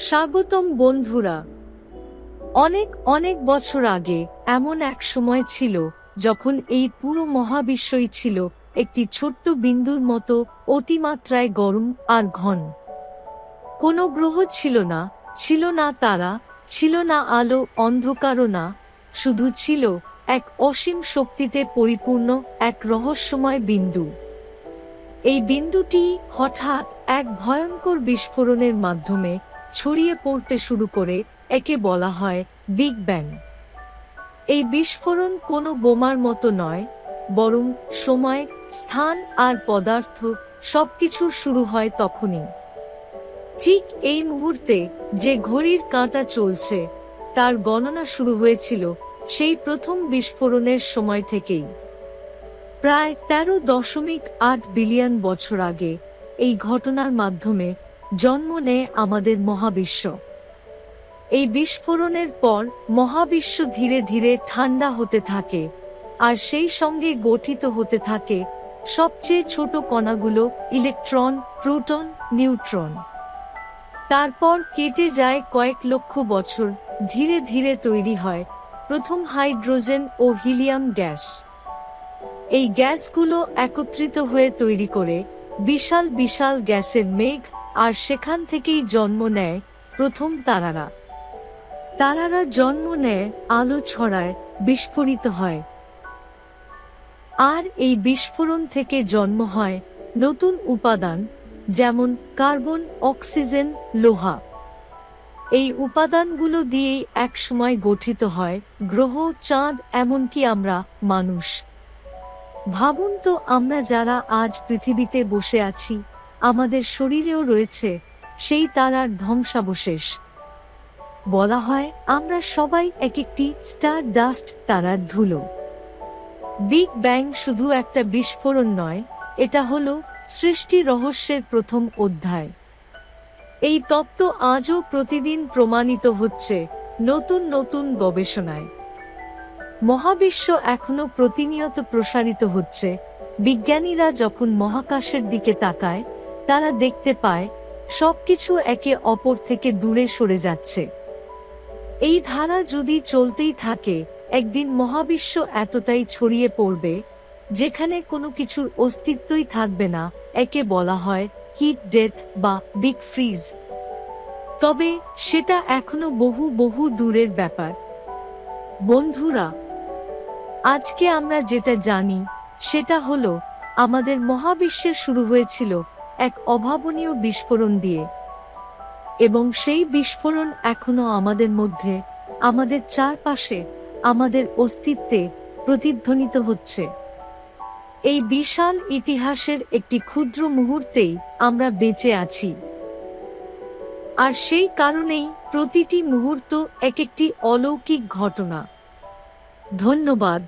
স্বাগতম বন্ধুরা। অনেক অনেক বছর আগে এমন এক সময় ছিল যখন এই পুরো মহাবিশ্বই ছিল একটি ছোট্ট বিন্দুর মতো অতিমাত্রায় গরম আর ঘন। কোনো গ্রহ ছিল না ছিল না তারা, ছিল না আলো, অন্ধকারও না, শুধু ছিল এক অসীম শক্তিতে পরিপূর্ণ এক রহস্যময় বিন্দু। এই বিন্দুটি হঠাৎ এক ভয়ঙ্কর বিস্ফোরণের মাধ্যমে ছড়িয়ে পড়তে শুরু করে একে বলা হয় বিগ ব্যাং। এই বিস্ফোরণ কোনো বোমার মতো নয়, বরং সময়, স্থান আর পদার্থ সবকিছুর শুরু হয় তখনই। ঠিক এই মুহূর্তে যে ঘড়ির কাঁটা চলছে, তার গণনা শুরু হয়েছিল সেই প্রথম বিস্ফোরণের সময় থেকেই। প্রায় তেরো দশমিক আট বিলিয়ন বছর আগে এই ঘটনার মাধ্যমে জন্ম নেয় আমাদের মহাবিশ্ব। এই বিস্ফোরণের পর মহাবিশ্ব ধীরে ধীরে ঠান্ডা হতে থাকে, আর সেই সঙ্গে গঠিত হতে থাকে সবচেয়ে ছোট কণাগুলো ইলেকট্রন, প্রোটন, নিউট্রন। তারপর কেটে যায় কয়েক লক্ষ বছর, ধীরে ধীরে তৈরি হয় প্রথম হাইড্রোজেন ও হিলিয়াম গ্যাস। এই গ্যাসগুলো একত্রিত হয়ে তৈরি করে বিশাল বিশাল গ্যাসের মেঘ আর সেখান থেকেই জন্ম নেয় প্রথম তারারা। তারারা জন্ম নেয় আলো ছড়ায়, বিস্ফোরিত হয়। আর এই বিস্ফোরণ থেকে জন্ম হয় নতুন উপাদান, যেমন কার্বন, অক্সিজেন, লোহা। এই উপাদানগুলো দিয়েই একসময় গঠিত হয় গ্রহ, চাঁদ, এমনকি আমরা মানুষ। ভাবুন তো আমরা যারা আজ পৃথিবীতে বসে আছি আমাদের শরীরেও রয়েছে, সেই তারার ধ্বংসাবশেষ। বলা হয়, আমরা সবাই এক একটি স্টার ডাস্ট তারার ধুলো। বিগ ব্যাং শুধু একটা বিস্ফোরণ নয়, এটা হল সৃষ্টি রহস্যের প্রথম অধ্যায়। এই তত্ত্ব আজও প্রতিদিন প্রমাণিত হচ্ছে নতুন নতুন গবেষণায়। মহাবিশ্ব এখনও প্রতিনিয়ত প্রসারিত হচ্ছে, বিজ্ঞানীরা যখন মহাকাশের দিকে তাকায় তারা দেখতে পায়, সবকিছু একে অপর থেকে দূরে সরে যাচ্ছে। এই ধারা যদি চলতেই থাকে, একদিন মহাবিশ্ব এতটাই ছড়িয়ে পড়বে, যেখানে কোনো কিছুর অস্তিত্বই থাকবে না, একে বলা হয় হিট ডেথ বা বিগ ফ্রিজ। তবে সেটা এখনও বহু বহু দূরের ব্যাপার। বন্ধুরা, আজকে আমরা যেটা জানি, সেটা হলো, আমাদের মহাবিশ্বের শুরু হয়েছিল এক অভাবনীয় বিস্ফোরণ দিয়ে। এবং সেই বিস্ফোরণ এখনও আমাদের মধ্যে, আমাদের চারপাশে, আমাদের অস্তিত্বে প্রতিধ্বনিত হচ্ছে। এই বিশাল ইতিহাসের একটি ক্ষুদ্র মুহূর্তেই আমরা বেঁচে আছি। আর সেই কারণেই প্রতিটি মুহূর্ত এক একটি অলৌকিক ঘটনা। ধন্যবাদ।